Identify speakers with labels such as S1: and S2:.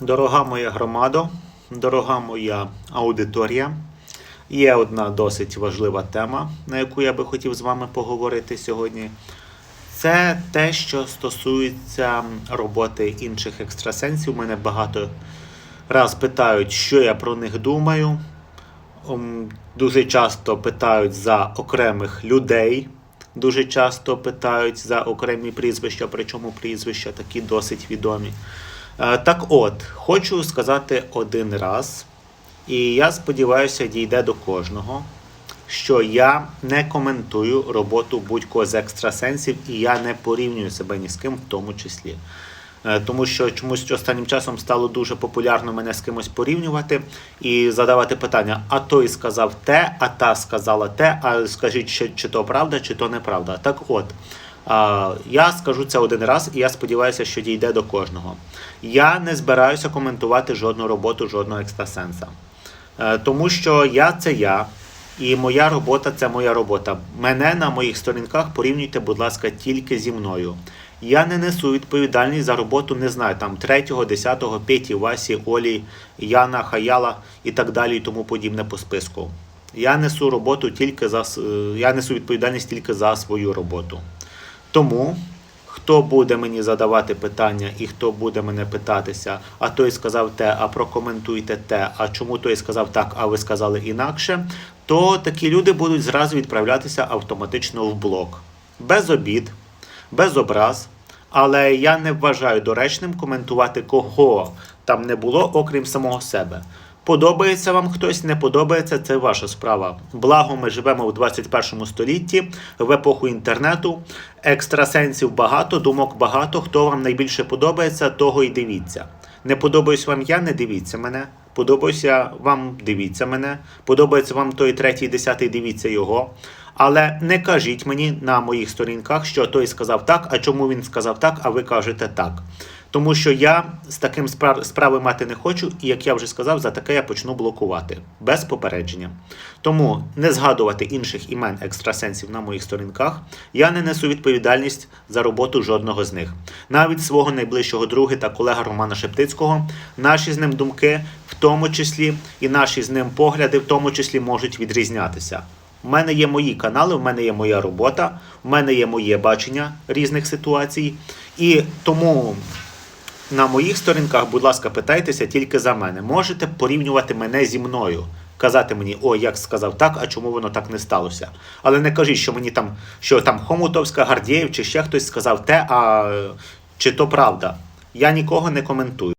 S1: Дорога моя громадо, дорога моя аудиторія, є одна досить важлива тема, на яку я би хотів з вами поговорити сьогодні. Це те, що стосується роботи інших екстрасенсів. Мене багато раз питають, що я про них думаю. Дуже часто питають за окремих людей, дуже часто питають за окремі прізвища, причому прізвища такі досить відомі. Е, Так от, хочу сказати один раз, і я сподіваюся, дійде до кожного, що я не коментую роботу будь-кого з екстрасенсів, і я не порівнюю себе ні з ким в тому числі. Е, Тому що чомусь останнім часом стало дуже популярно мене з кимось порівнювати і задавати питання: а той сказав те, а та сказала те, а скажіть, чи, чи то правда, чи то неправда. Так от, я скажу це один раз, і я сподіваюся, що дійде до кожного. Я не збираюся коментувати жодну роботу жодного екстрасенса. Е, Тому що я це я, і моя робота це моя робота. Мене на моїх сторінках порівнюйте, будь ласка, тільки зі мною. Я не несу відповідальність за роботу, не знаю, там 3, 10, Петі, Васі, Олі, Яна, Хаяла і так далі, і тому подібне по списку. Я несу роботу тільки за е, я несу відповідальність тільки за свою роботу. Тому хто буде мені задавати питання і хто буде мене питатися, а той сказав те, а прокоментуйте те, а чому той сказав так, а ви сказали інакше, то такі люди будуть зразу відправлятися автоматично в блок. Без обід, без образ. Але я не вважаю доречним коментувати кого там не було, окрім самого себе. Подобається вам хтось, не подобається, це ваша справа. Благо, ми живемо в 21 столітті, в епоху інтернету. Екстрасенсів багато, думок багато. Хто вам найбільше подобається, того і дивіться. Не подобаюсь вам я, не дивіться мене. Подобаюся вам, дивіться мене. Подобається вам той третій, десятий, дивіться його. Але не кажіть мені на моїх сторінках, що той сказав так, а чому він сказав так, а ви кажете так. Тому що я з таким спра- справи мати не хочу, і як я вже сказав, за таке я почну блокувати без попередження. Тому не згадувати інших імен екстрасенсів на моїх сторінках. Я не несу відповідальність за роботу жодного з них. Навіть свого найближчого друга та колега Романа Шептицького, наші з ним думки, в тому числі, і наші з ним погляди, в тому числі, можуть відрізнятися. У мене є мої канали, в мене є моя робота, в мене є моє бачення різних ситуацій. І тому на моїх сторінках, будь ласка, питайтеся тільки за мене. Можете порівнювати мене зі мною. Казати мені, о, як сказав так, а чому воно так не сталося. Але не кажіть, що мені там, що там Хомутовська, Гардієв чи ще хтось сказав те, а чи то правда. Я нікого не коментую.